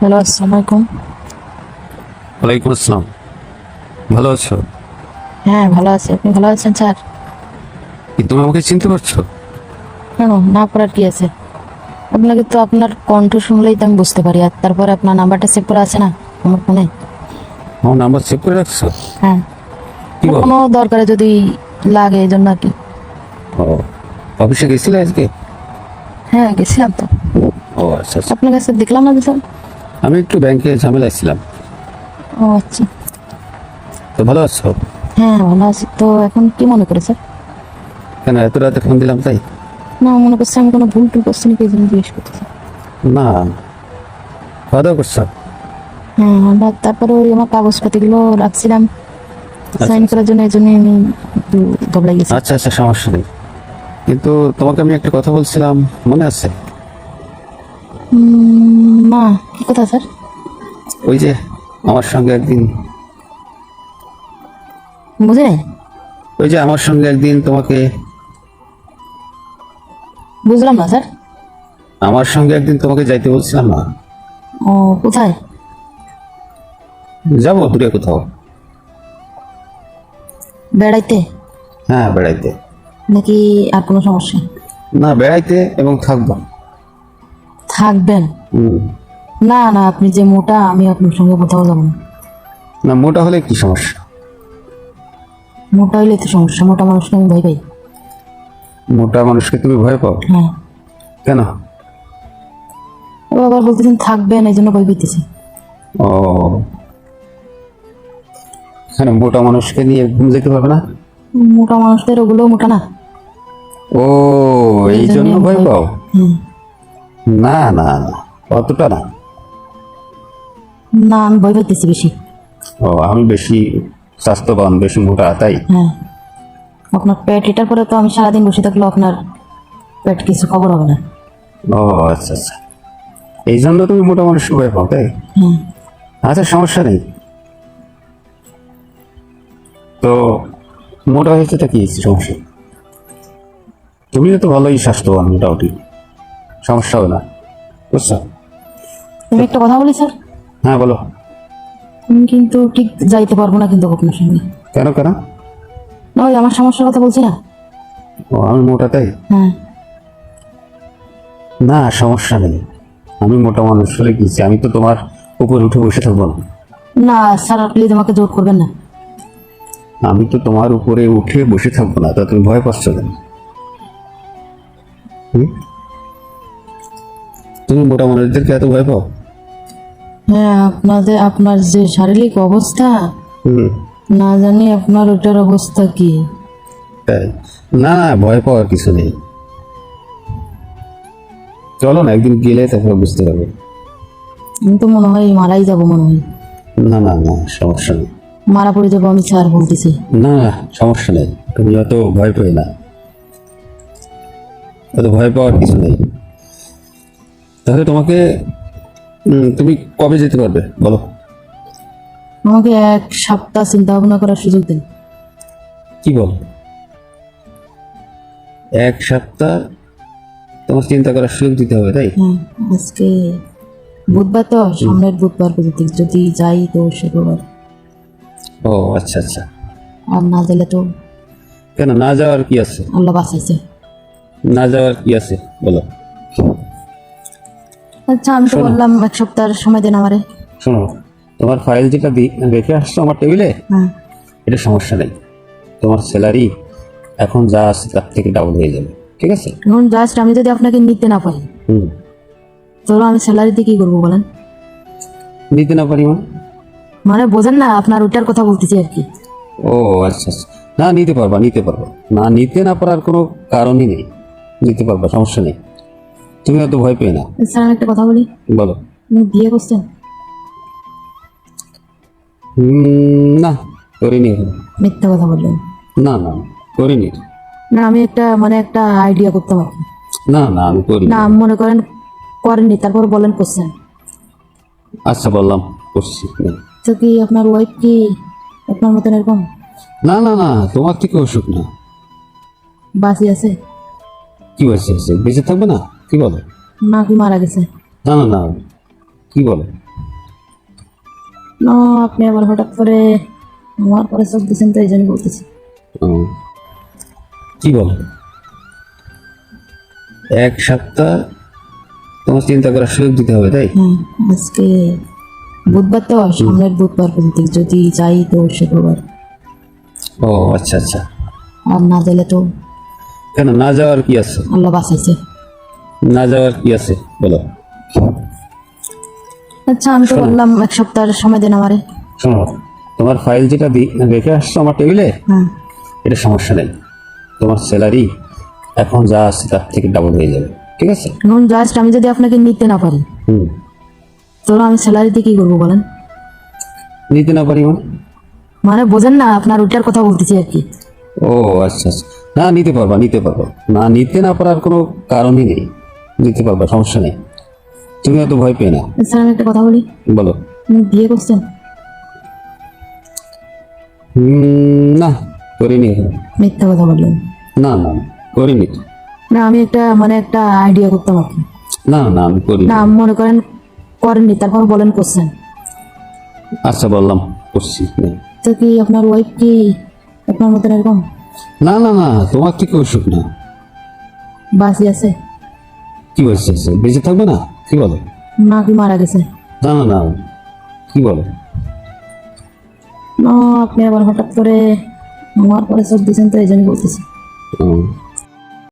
Hello আসসালামু আলাইকুম। ওয়ালাইকুম আসসালাম। ভালো আছো? হ্যাঁ ভালো আছি। আপনি ভালো আছেন স্যার? কি তুমি আমাকে চিনতে পারছ? কেন না করার কি আছে? আপনাকে তো আপনার কণ্ঠ শুনলেই তো আমি বুঝতে পারি। আর তারপরে আপনার নাম্বারটা সেভ করা আছে না? আমার ফোনে? আমার নাম্বার সেভ করে রাখছো? হ্যাঁ। কোনো দরকারে যদি লাগে এই জন্য আর কি। ও অফিসে গেছিলে আজকে? হ্যাঁ গেছিলাম তো। ও আচ্ছা আচ্ছা। আপনার কাছে দেখলাম না স্যার? আমি একটু ব্যাংকে ঝামেলায় ছিলাম। ও আচ্ছা। তো ভালো আছো? হ্যাঁ ভালো আছি। তো এখন কি মনে করে স্যার কেন এত রাতে ফোন দিলাম তাই? না মনে করছে আমি কোনো ভুল টুল করছি নাকি এই জন্য জিজ্ঞেস করতেছি। না। খাওয়া দাওয়া করছ? হ্যাঁ আমরা তারপরে ওই আমার কাগজপাতিগুলো রাখছিলাম। সাইন করার জন্য এই জন্য আমি একটু গেছি। আচ্ছা আচ্ছা সমস্যা নেই। কিন্তু তোমাকে আমি একটা কথা বলছিলাম মনে আছে? উম, না কি কথা স্যার? ওই যে আমার সঙ্গে একদিন। বুঝে ওই যে আমার সঙ্গে একদিন তোমাকে বুঝলাম না স্যার। আমার সঙ্গে একদিন তোমাকে যাইতে বলছিলাম না। ও কোথায়? যাব দূরে কোথাও। বেড়াইতে? হ্যাঁ বেড়াইতে। নাকি আর কোনো সমস্যা? না বেড়াইতে এবং থাকব। থাকবেন? হুম। না না আপনি যে মোটা আমি আপনার সঙ্গে কোথাও যাব না। না মোটা হলে কি সমস্যা? মোটা হলে তো সমস্যা মোটা মানুষকে আমি ভয় পাই। মোটা মানুষকে তুমি ভয় পাও? হ্যাঁ। কেন? ও আবার বলতেছেন থাকবেন এই জন্য ভয় পেতেছি ও। কেন মোটা মানুষকে নিয়ে ঘুম যেতে পারবে না? মোটা মানুষদের ওগুলো মোটা না। ও এই জন্য ভয় পাও? হুম। না না না অতটা না। না আমি ভয় পাইতেছি বেশি। ও আমি বেশি স্বাস্থ্যবান বেশি মোটা তাই? হ্যাঁ। আপনার পেট এটার পরে তো আমি সারাদিন বসে থাকলেও আপনার পেট কিছু খবর হবে না। ও আচ্ছা আচ্ছা। এই জন্য তুমি মোটা মানুষকে ভয় পাও তাই? হুম আচ্ছা সমস্যা নেই। তো মোটা হয়েছে তা কি সমস্যা? তুমিও তো ভালোই স্বাস্থ্যবান মোটামুটি। সমস্যা হবে না বুঝছ? তুমি একটা কথা বলি স্যার। হ্যাঁ বলো। আমি কিন্তু ঠিক যাইতে পারব না কিন্তু আপনার সঙ্গে। কেন কেন? না ওই আমার সমস্যার কথা বলছি না? ও আমি মোটা তাই? হ্যাঁ। না সমস্যা নেই। আমি মোটা মানুষ হলে গিয়েছি। আমি তো তোমার উপর উঠে বসে থাকব না। না স্যার প্লিজ আমাকে জোর করবেন না। আমি তো তোমার উপরে উঠে বসে থাকব না তা তুমি ভয় পাচ্ছ কেন? তুমি মোটা মানুষদেরকে এত ভয় পাও? হ্যাঁ আপনাদের আপনার যে শারীরিক অবস্থা হুম। না জানি আপনার ওটার অবস্থা কি। তাই। না না ভয় পাওয়ার কিছু নেই। চলো না একদিন গেলে তারপর বুঝতে পারবে। আমি তো মনে হয় মারাই যাব মনে হয়। না না না সমস্যা নেই। মারা পড়ে যাব আমি স্যার বলতেছি। না না সমস্যা নেই। তুমি অত ভয় পেয়ে না। অত ভয় পাওয়ার কিছু নেই। তাহলে তোমাকে তুমি কবে যেতে পারবে? বলো। আমাকে এক সপ্তাহ চিন্তা ভাবনা করার সুযোগ দিন। কি বল? এক সপ্তাহ তোমার চিন্তা করার সুযোগ দিতে হবে তাই? হ্যাঁ আজকে বুধবার তো সামনের বুধবার পর্যন্ত যদি যাই তো শুক্রবার। ও আচ্ছা আচ্ছা। আর না গেলে তো কেন না যাওয়ার কি আছে? আল্লাহ বাঁচাইছে। না যাওয়ার কি আছে? বলো। আচ্ছা আমি তো বললাম এক সপ্তাহের সময় দিন আমারে। শোনো তোমার ফাইল যেটা দি- রেখে আসছো আমার টেবিলে হ্যাঁ। এটা সমস্যা নেই। তোমার স্যালারি এখন যা আছে তার থেকে ডাবল হয়ে যাবে ঠিক আছে? এখন জাস্ট আমি যদি আপনাকে নিতে না পারি হুম। তাহলে আমি স্যালারিতে কি করব বলেন? নিতে না পারি মানে? মানে বোঝেন না আপনার ওইটার কথা বলতেছি আর কি। ও আচ্ছা আচ্ছা। না নিতে পারবা নিতে পারবা। না নিতে না পারার কোনো কারণই নেই। নিতে পারবা সমস্যা নেই। তুমি হয়তো ভয় পেয়ে না। স্যার আমি একটা কথা বলি। বলো। আপনি বিয়ে করছেন না করিনি মিথ্যা কথা বললেন। না না করিনি। না আমি একটা মানে একটা আইডিয়া করতাম আর কি। না না আমি করিনি। না মনে করেন করেননি তারপর বলেন করছেন আচ্ছা বললাম করছি। তো কি আপনার ওয়াইফ কি আপনার মতন এরকম? না না না তোমার থেকে অসুখ না। বাসি আছে? কি হয়েছে বেঁচে থাকবে না? কি বলো? কি মারা গেছে? না না না কি বলো? না আপনি আবার হঠাৎ করে আমার পরে চোখ দিচ্ছেন তো এই জন্য বলতেছি। কি বল? এক সপ্তাহ তোমার চিন্তা করার সুযোগ দিতে হবে তাই? হ্যাঁ আজকে বুধবার তো সামনের বুধবার পর্যন্ত যদি যাই তো শুক্রবার। ও আচ্ছা আচ্ছা। আর না গেলে তো কেন না যাওয়ার কি আছে? আল্লাহ বাঁচাইছে। না যাওয়ার কি আছে? বলো। আচ্ছা আমি তো বললাম এক সপ্তাহের সময় দেন আমারে। শোনো তোমার ফাইল যেটা রেখে আসছো আমার টেবিলে হ্যাঁ এটা সমস্যা নেই। তোমার স্যালারি এখন যা আছে তার থেকে ডাবল হয়ে যাবে ঠিক আছে? এখন জাস্ট আমি যদি আপনাকে নিতে না পারি হুম। তাহলে আমি স্যালারিতে কি করব বলেন? নিতে না পারি মানে? মানে বোঝেন না আপনার ওইটার কথা বলতেছি আর কি। ও আচ্ছা আচ্ছা। না নিতে পারবা নিতে পারবা। না নিতে না পারার কোনো কারণই নেই। নিতে পারবা সমস্যা নেই। তুমি হয়তো ভয় পেয়ে না স্যার আমি একটা কথা বলি। বলো। আপনি বিয়ে করছেন। না করিনি মিথ্যা কথা বললেন। না না করিনি না আমি একটা মানে একটা আইডিয়া করতাম কি না না আমি করিনি। না মনে করেন করেননি তারপর বলেন করছেন। আচ্ছা বললাম করছি। তো কি আপনার ওয়াইফ কি আপনার মতন এরকম? না না না তোমার থেকে অসুখ না। বাসি আছে? কি বলছে বেঁচে থাকবে না? কি বলো? না কি মারা গেছে? না না না। কি বলো? না আপনি আবার হঠাৎ করে আমার পরে সব দিয়েছেন তো এই জন্য বলতেছি।